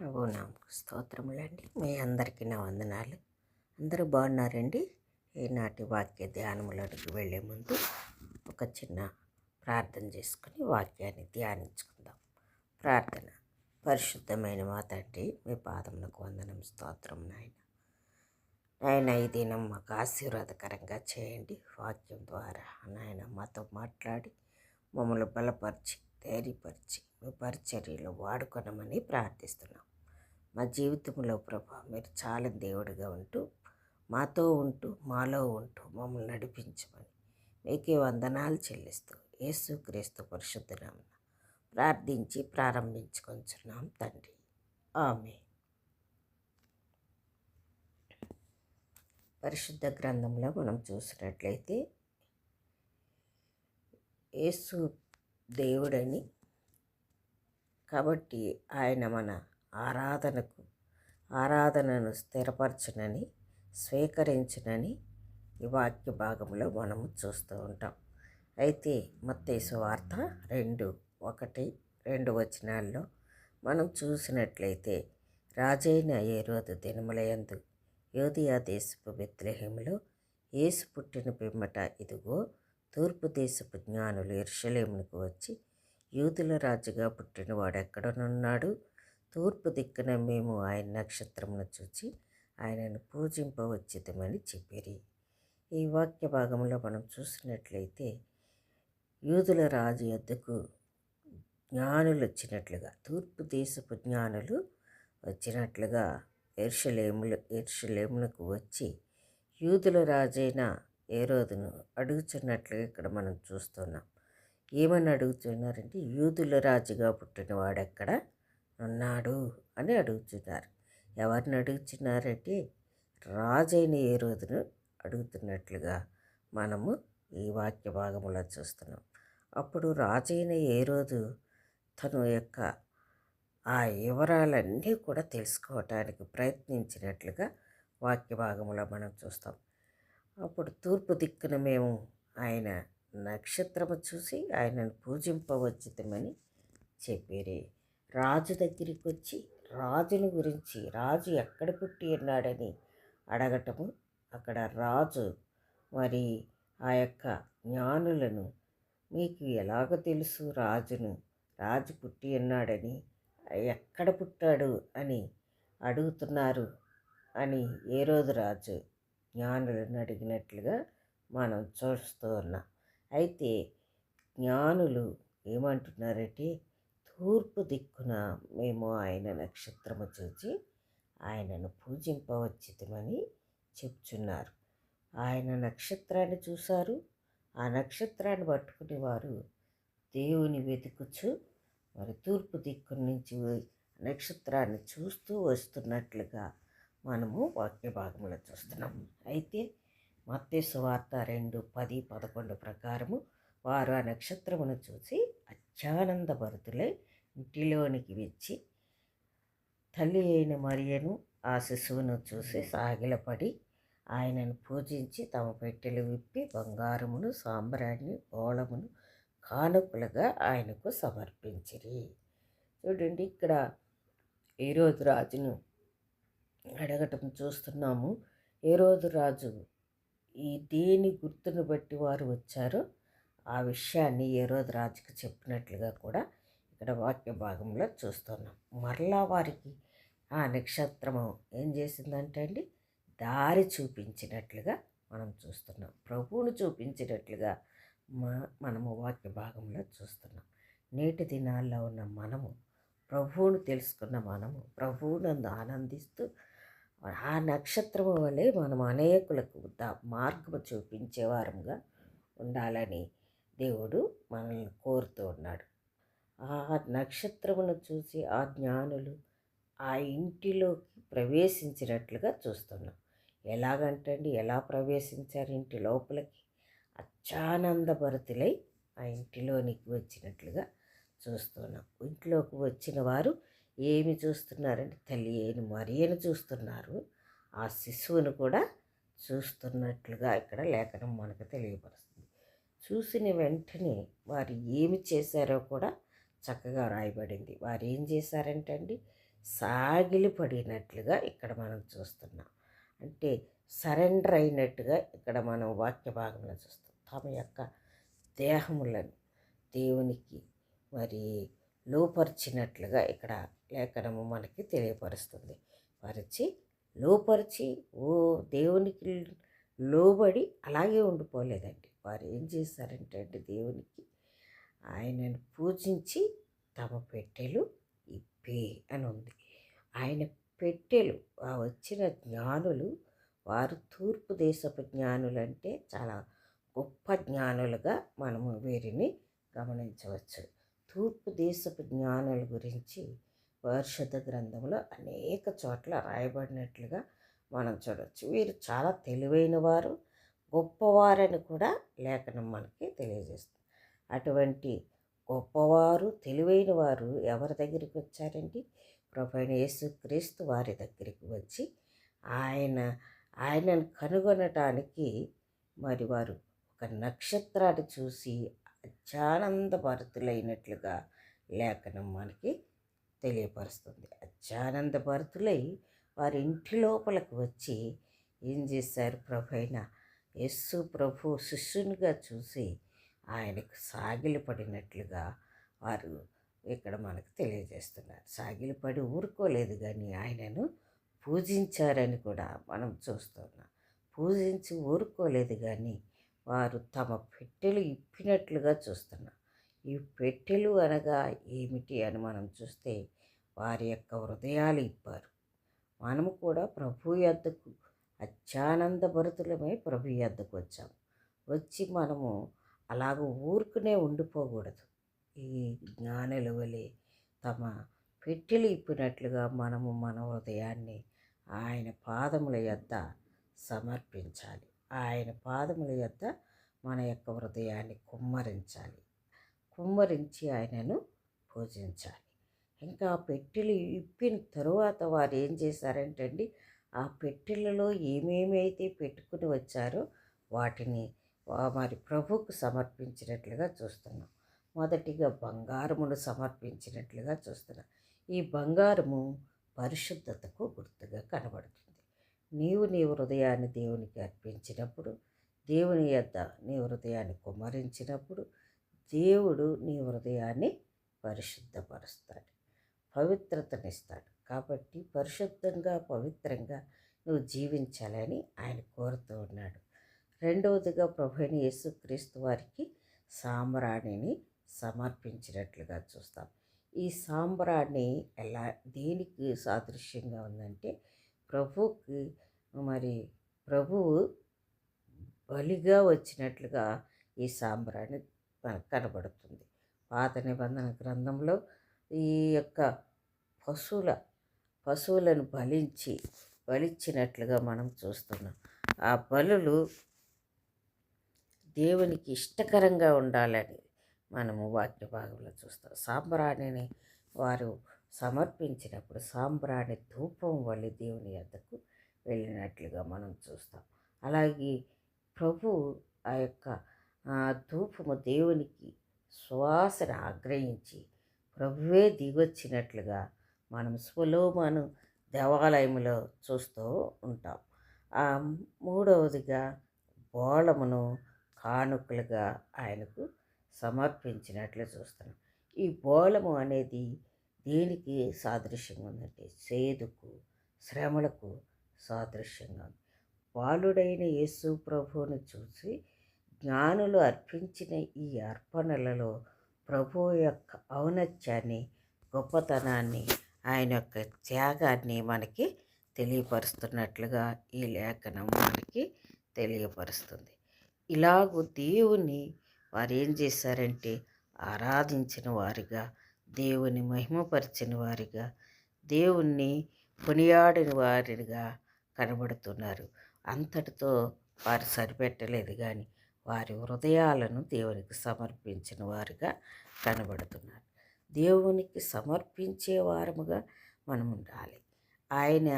ప్రభు నామకు స్తోత్రములండి. మీ అందరికీ నా వందనాలు. అందరూ బాగున్నారండి? ఈనాటి వాక్య ధ్యానములకి వెళ్ళే ముందు ఒక చిన్న ప్రార్థన చేసుకుని వాక్యాన్ని ధ్యానించుకుందాం. ప్రార్థన. పరిశుద్ధమైన మా తండ్రి మీ పాదములకు వందనం స్తోత్రం నాయన. నాయన ఈ దినం మాకు ఆశీర్వాదకరంగా చేయండి. వాక్యం ద్వారా నాయన మాతో మాట్లాడి మమ్మల్ని బలపరిచి ధైర్యపరిచి మీ పరిచర్యలో వాడుకొనమని ప్రార్థిస్తున్నాం. మా జీవితంలో ప్రభా మీరు చాలా దేవుడిగా ఉంటూ మాతో ఉంటూ మాలో ఉంటూ మమ్మల్ని నడిపించమని మీకే వందనాలు చెల్లిస్తూ యేసు క్రీస్తు పరిశుద్ధనామన ప్రార్థించి ప్రారంభించుకొంచున్నాం తండ్రి. ఆమె పరిశుద్ధ గ్రంథంలో మనం చూసినట్లయితే యేసు దేవుడని. కాబట్టి ఆయన మన ఆరాధనకు ఆరాధనను స్థిరపరచునని స్వీకరించునని ఈ వాక్య భాగంలో మనము చూస్తూ ఉంటాం. అయితే మత్తేసు వార్త రెండు ఒకటి రెండు వచనాల్లో మనం చూసినట్లయితే రాజైన ఏరోదు దినములయందు యోధియా దేశపు బెత్లెహేములో యేసు పుట్టిన పిమ్మట ఇదిగో తూర్పు దేశపు జ్ఞానులు ఎరుషలేమునికి వచ్చి యూదుల రాజుగా పుట్టినవాడు ఎక్కడనున్నాడు తూర్పు దిక్కున మేము ఆయన నక్షత్రమును చూచి ఆయనను పూజింపవచ్చితమని చెప్పిరి. ఈ వాక్య భాగంలో మనం చూసినట్లయితే యూదుల రాజు యొద్దకు జ్ఞానులు వచ్చినట్లుగా తూర్పు దేశపు జ్ఞానులు వచ్చినట్లుగా ఎర్షలేములు ఎర్షలేమునకు వచ్చి యూదుల రాజైన ఏ రోజును అడుగుచున్నట్లు ఇక్కడ మనం చూస్తున్నాం. ఏమని అడుగుతున్నారంటే యూదుల రాజుగా పుట్టినవాడెక్కడ ఉన్నాడు అని అడుగుతున్నారు. ఎవరిని అడుగుతున్నారంటే రాజైన ఏ రోజును అడుగుతున్నట్లుగా మనము ఈ వాక్య భాగంలో చూస్తున్నాం. అప్పుడు రాజైన ఏ రోజు తను యొక్క ఆ వివరాలన్నీ కూడా తెలుసుకోవటానికి ప్రయత్నించినట్లుగా వాక్య భాగంలో మనం చూస్తాం. అప్పుడు తూర్పు దిక్కున మేము ఆయన నక్షత్రము చూసి ఆయనను పూజింపవచ్చుతమని చెప్పిరి. రాజు దగ్గరికి వచ్చి రాజుని గురించి రాజు ఎక్కడ పుట్టి ఉన్నాడని అడగటము అక్కడ రాజు మరి ఆ యొక్క జ్ఞానులను మీకు ఎలాగ తెలుసు రాజును రాజు పుట్టి ఉన్నాడని ఎక్కడ పుట్టాడు అని అడుగుతున్నారు అని ఏ రోజు రాజు జ్ఞానులను అడిగినట్లుగా మనం చూస్తూ ఉన్నాం. అయితే జ్ఞానులు ఏమంటున్నారంటే తూర్పు దిక్కున మేము ఆయన నక్షత్రము చూచి ఆయనను పూజింపవచ్చితమని చెప్తున్నారు. ఆయన నక్షత్రాన్ని చూశారు. ఆ నక్షత్రాన్ని పట్టుకుని వారు దేవుని వెతుకుచు మరి తూర్పు దిక్కు నుంచి నక్షత్రాన్ని చూస్తూ వస్తున్నట్లుగా మనము వాక్య భాగంలో చూస్తున్నాం. అయితే మత్తేసు వార్త రెండు పది పదకొండు ప్రకారము వారు ఆ నక్షత్రమును చూసి అత్యానంద భరతులై ఇంటిలోనికి వచ్చి తల్లి అయిన మరియను ఆ శిశువును చూసి సాగిలపడి ఆయనను పూజించి తమ పెట్టెలు విప్పి బంగారమును సాంబ్రాన్ని ఓళమును కానుకలుగా ఆయనకు సమర్పించిరి. చూడండి ఇక్కడ ఈరోజు రాజును అడగటం చూస్తున్నాము. ఏ రోజు రాజు ఈ దేని గుర్తును బట్టి వారు వచ్చారో ఆ విషయాన్ని ఏ రోజు రాజుకి చెప్పినట్లుగా కూడా ఇక్కడ వాక్య భాగంలో చూస్తున్నాం. మరలా వారికి ఆ నక్షత్రము ఏం చేసిందంటే అండి దారి చూపించినట్లుగా మనం చూస్తున్నాం. ప్రభువును చూపించినట్లుగా మా మనము వాక్య భాగంలో చూస్తున్నాం. నేటి దినాల్లో ఉన్న మనము ప్రభువును తెలుసుకున్న మనము ప్రభువునందు ఆనందిస్తూ ఆ నక్షత్రము వలె మనం అనేకులకు మార్గము చూపించేవారంగా ఉండాలని దేవుడు మనల్ని కోరుతూ ఉన్నాడు. ఆ నక్షత్రమును చూసి ఆ జ్ఞానులు ఆ ఇంటిలోకి ప్రవేశించినట్లుగా చూస్తున్నాం. ఎలాగంటండి? ఎలా ప్రవేశించారు ఇంటి లోపలికి? అచ్చానందభరితులై ఆ ఇంటిలోనికి వచ్చినట్లుగా చూస్తున్నాం. ఇంట్లోకి వచ్చిన వారు ఏమి చూస్తున్నారంటే తల్లి మరియను చూస్తున్నారు. ఆ శిశువును కూడా చూస్తున్నట్లుగా ఇక్కడ లేఖనం మనకు తెలియపరుస్తుంది. చూసిన వెంటనే వారు ఏమి చేశారో కూడా చక్కగా రాయబడింది వారు ఏం చేశారంటే అండి సాగిలి పడినట్లుగా ఇక్కడ మనం చూస్తున్నాం. అంటే సరెండర్ అయినట్టుగా ఇక్కడ మనం వాక్య భాగంలో చూస్తాం. తమ యొక్క దేహములను దేవునికి మరి లోపరిచినట్లుగా ఇక్కడ లేఖనము మనకి తెలియపరుస్తుంది. పరిచి లోపరిచి ఓ దేవునికి లోబడి అలాగే ఉండిపోలేదండి. వారు ఏం చేశారంటే అండి దేవునికి ఆయనను పూజించి తమ పెట్టెలు ఇప్పే అని ఉంది. ఆయన పెట్టెలు ఆ వచ్చిన జ్ఞానులు వారు తూర్పు దేశపు జ్ఞానులు అంటే చాలా గొప్ప జ్ఞానులుగా మనము వీరిని గమనించవచ్చు. తూర్పు దేశపు జ్ఞానుల గురించి పరిశుద్ధ గ్రంథంలో అనేక చోట్ల రాయబడినట్లుగా మనం చూడవచ్చు వీరు చాలా తెలివైన వారు గొప్పవారని కూడా లేఖనం మనకి తెలియజేస్తుంది. అటువంటి గొప్పవారు తెలివైన వారు ఎవరి దగ్గరికి వచ్చారండి? ప్రభైన యేసుక్రీస్తు వారి దగ్గరికి వచ్చి ఆయన ఆయనను కనుగొనటానికి మరి వారు ఒక నక్షత్రాన్ని చూసి అత్యానందభరితులైనట్లుగా లేఖనం మనకి తెలియపరుస్తుంది. అత్యానందభరితులై వారి ఇంటి లోపలికి వచ్చి ఏం చేశారు ప్రభు అయిన? యస్సు ప్రభు శిష్యునిగా చూసి ఆయనకు సాగిలపడినట్లుగా వారు ఇక్కడ మనకు తెలియజేస్తున్నారు. సాగిలపడి ఊరుకోలేదు కానీ ఆయనను పూజించారని కూడా మనం చూస్తున్నాం. పూజించి ఊరుకోలేదు కానీ వారు తమ పెట్టెలు ఇప్పినట్లుగా చూస్తున్నాం. ఈ పెట్టెలు అనగా ఏమిటి అని మనం చూస్తే వారి యొక్క హృదయాలు ఇప్పారు. మనము కూడా ప్రభు యొద్దకు అత్యానందభరితులమై ప్రభు యొద్దకు వచ్చాము. వచ్చి మనము అలాగ ఊరుకునే ఉండిపోకూడదు. ఈ జ్ఞానుల వలె తమ పెట్టెలు ఇప్పినట్లుగా మనము మన హృదయాన్ని ఆయన పాదముల యొద్ద సమర్పించాలి. ఆయన పాదముల యొద్ద మన యొక్క హృదయాన్ని కుమ్మరించాలి. కుమ్మరించి ఆయనను పూజించాలి. ఇంకా పెట్టెలు ఇప్పిన తరువాత వారు ఏం చేశారంటే అండి ఆ పెట్టెలలో ఏమేమి అయితే పెట్టుకుని వచ్చారో వాటిని మరి ప్రభుకు సమర్పించినట్లుగా చూస్తున్నాం. మొదటిగా బంగారమును సమర్పించినట్లుగా చూస్తున్నాం. ఈ బంగారము పరిశుద్ధతకు గుర్తుగా కనబడుతుంది. నీవు నీ హృదయాన్ని దేవునికి అర్పించినప్పుడు దేవుని యొద్ద నీ హృదయాన్ని కుమ్మరించినప్పుడు దేవుడు నీ హృదయాన్ని పరిశుద్ధపరుస్తాడు పవిత్రతనిస్తాడు. కాబట్టి పరిశుద్ధంగా పవిత్రంగా నువ్వు జీవించాలని ఆయన కోరుతూ ఉన్నాడు. రెండవదిగా ప్రభుని యేసుక్రీస్తు వారికి సాంబ్రాణిని సమర్పించినట్లుగా చూస్తాం. ఈ సాంబ్రాణి ఎలా దేనికి సాదృశ్యంగా ఉందంటే ప్రభుకి మరి ప్రభువు బలిగా వచ్చినట్లుగా ఈ సాంబ్రాణి కనబడుతుంది. పాత నిబంధన గ్రంథంలో ఈ యొక్క పశువుల పశువులను బలించి బలిచ్చినట్లుగా మనం చూస్తున్నాం. ఆ బలులు దేవునికి ఇష్టకరంగా ఉండాలని మనము వాక్య భాగంలో చూస్తాం. సాంబ్రాణిని వారు సమర్పించినప్పుడు సాంబ్రాణి ధూపం వల్ల దేవుని యొద్దకు వెళ్ళినట్లుగా మనం చూస్తాం. అలాగే ప్రభు ఆ యొక్క ధూపము దేవునికి సువాసన ఆగ్రహించి ప్రభువే దిగొచ్చినట్లుగా మనం స్వలోమాను దేవాలయంలో చూస్తూ ఉంటాం. ఆ మూడవదిగా బోళమును కానుకలుగా ఆయనకు సమర్పించినట్లు చూస్తున్నాం. ఈ బోళము అనేది దేనికి సాదృశ్యంగా ఉందంటే సేదుకు శ్రమలకు సాదృశ్యంగా ఉంది. బాలుడైన యేసు ప్రభువును చూసి జ్ఞానులు అర్పించిన ఈ అర్పణలలో ప్రభు యొక్క ఔన్నత్యాన్ని గొప్పతనాన్ని ఆయన యొక్క త్యాగాన్ని మనకి తెలియపరుస్తున్నట్లుగా ఈ లేఖనం మనకి తెలియపరుస్తుంది. ఇలాగూ దేవుని వారు ఏం చేశారంటే ఆరాధించిన వారిగా దేవుని మహిమపరిచిన వారిగా దేవుణ్ణి కొనియాడిన వారిగా కనబడుతున్నారు. అంతటితో వారు సరిపెట్టలేదు కానీ వారి హృదయాలను దేవునికి సమర్పించిన వారుగా కనబడుతున్నారు. దేవునికి సమర్పించే వారముగా మనం ఉండాలి. ఆయన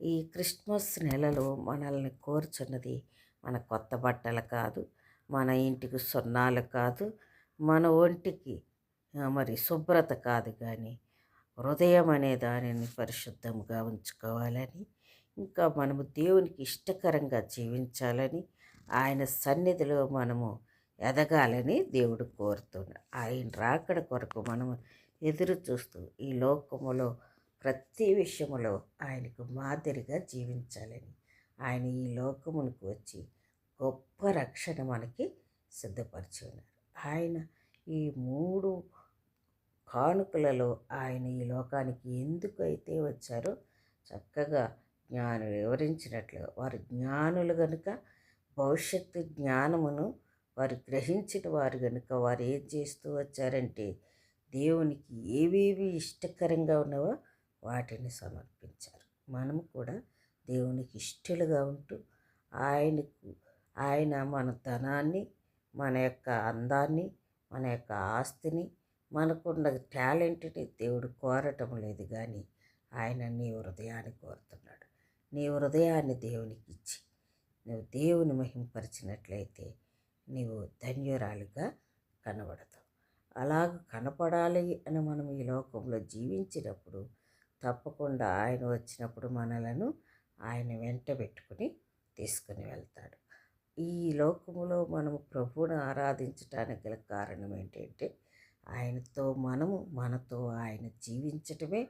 ఈ క్రిస్మస్ నెలలో మనల్ని కోరుచున్నది మన కొత్త బట్టలు కాదు మన ఇంటికి సున్నాలు కాదు మన ఒంటికి మరి శుభ్రత కాదు కానీ హృదయం అనే దానిని పరిశుద్ధంగా ఉంచుకోవాలని ఇంకా మనము దేవునికి ఇష్టకరంగా జీవించాలని ఆయన సన్నిధిలో మనము ఎదగాలని దేవుడు కోరుతున్నాడు ఆయన రాకడ కొరకు మనము ఎదురు చూస్తూ ఈ లోకములో ప్రతి విషయములో ఆయనకు మాదిరిగా జీవించాలని. ఆయన ఈ లోకమునికి వచ్చి గొప్ప రక్షణ మనకి సిద్ధపరిచి ఉన్నారు. ఆయన ఈ మూడు కానుకలలో ఆయన ఈ లోకానికి ఎందుకు అయితే వచ్చారో చక్కగా జ్ఞానులు వివరించినట్లుగా వారు జ్ఞానులు కనుక భవిష్యత్తు జ్ఞానమును వారు గ్రహించిన వారు కనుక వారు ఏం చేస్తూ వచ్చారంటే దేవునికి ఏవేవి ఇష్టకరంగా ఉన్నావో వాటిని సమర్పించారు. మనము కూడా దేవునికి ఇష్టలుగా ఉంటూ ఆయనకు ఆయన మన ధనాన్ని మన యొక్క అందాన్ని మన యొక్క ఆస్తిని మనకున్న టాలెంట్ని దేవుడు కోరటం లేదు కానీ ఆయన నీ హృదయాన్ని కోరుతున్నాడు. నీ హృదయాన్ని దేవునికి ఇచ్చి నువ్వు దేవుని మహింపరిచినట్లయితే నీవు ధన్యురాలుగా కనబడతావు. అలాగ కనపడాలి అని మనం ఈ లోకంలో జీవించినప్పుడు తప్పకుండా ఆయన వచ్చినప్పుడు మనలను ఆయన వెంట పెట్టుకుని తీసుకుని వెళ్తాడు. ఈ లోకంలో మనము ప్రభువును ఆరాధించటానికి గల కారణం ఏంటంటే ఆయనతో మనము మనతో ఆయన జీవించటమే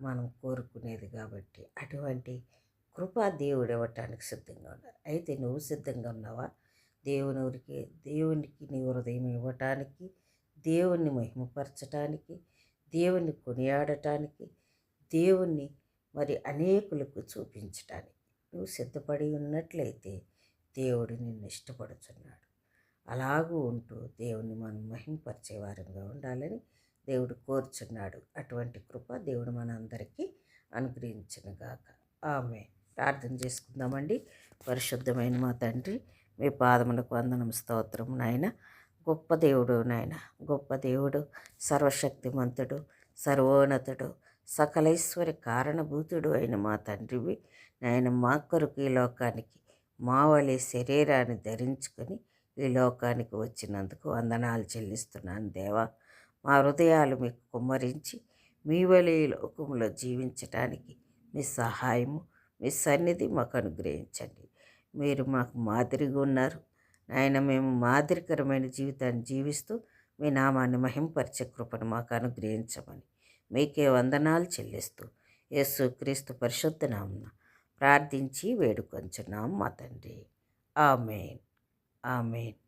మనం కోరుకునేది కాబట్టి అటువంటి కృపా దేవుడు ఇవ్వటానికి సిద్ధంగా ఉన్నారు. అయితే నువ్వు సిద్ధంగా ఉన్నావా? దేవునికి దేవునికి నీ హృదయం ఇవ్వటానికి దేవుణ్ణి మహిమపరచటానికి దేవుణ్ణి కొనియాడటానికి దేవుణ్ణి మరి అనేకులకు చూపించటానికి నువ్వు సిద్ధపడి ఉన్నట్లయితే దేవుడు నిన్ను ఇష్టపడుతున్నాడు అలాగూ ఉంటూ దేవుని మనం మహింపరిచే వారంగా ఉండాలని దేవుడు కోరుచున్నాడు. అటువంటి కృప దేవుడు మన అందరికీ అనుగ్రహించినగాక. ఆమె ప్రార్థన చేసుకుందామండి. పరిశుద్ధమైన మా తండ్రి మీ పాదములకు వందనం స్తోత్రం నాయన. గొప్ప దేవుడు నాయన. గొప్ప దేవుడు సర్వశక్తిమంతుడు సర్వోన్నతుడు సకలైశ్వరి కారణభూతుడు అయిన మా తండ్రివి. నాయన మా కొరకు ఈ లోకానికి మా వలె శరీరాన్ని ధరించుకొని ఈ లోకానికి వచ్చినందుకు వందనాలు చెల్లిస్తున్నాను దేవా. మా హృదయాలు మీకు కుమ్మరించి మీ వలె ఈ లోకంలో జీవించటానికి మీ సహాయము మీ సన్నిధి మాకు అనుగ్రహించండి. మీరు మాకు మాదిరిగా ఉన్నారు. నాయన మేము మాదిరికరమైన జీవితాన్ని జీవిస్తూ మీ నామాన్ని మహింపరిచే కృపను మాకు అనుగ్రహించమని మీకే వందనాలు చెల్లిస్తూ యేసు క్రీస్తు పరిశుద్ధ నామన ప్రార్థించి వేడుకొంచున్నాం మా తండ్రి. ఆమెన్. ఆమెన్.